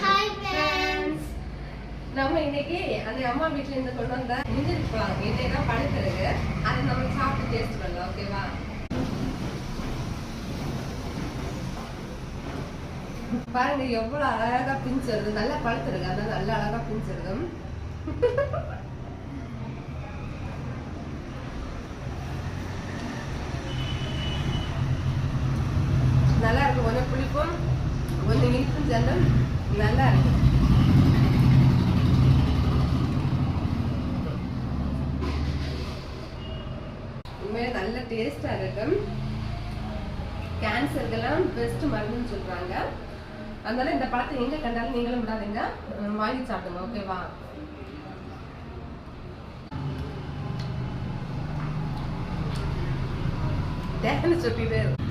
Hi friends நம்ம இன்னைக்கு அந்த அம்மா வீட்ல இருந்து கொண்டு வந்த முந்திரி பழம் என்னன்னா பழுத்திருக்கு அதை நம்ம சாப்பிட்டு டேஸ்ட் பண்ணலாம் ஓகேவா பாருங்க எவ்வளவு அழகா பிஞ்சிருது நல்லா பழுத்திருக்கு. அதான் நல்லா அழகா பிஞ்சு நல்லா இருக்கும். கொஞ்சம் புளிப்பும் கொஞ்சம் நல்லா இருக்கு உண்மையிலே நல்ல டேஸ்டா இருக்கும் கேன்சருக்கெல்லாம் பெஸ்ட் மருந்துன்னு சொல்றாங்க அதனால இந்த பழத்தை எங்க கண்டாலும் நீங்களும் விடாதீங்க வாங்கி சாப்பிடுங்க ஓகேவா தேன்னு சொல்லிட்டு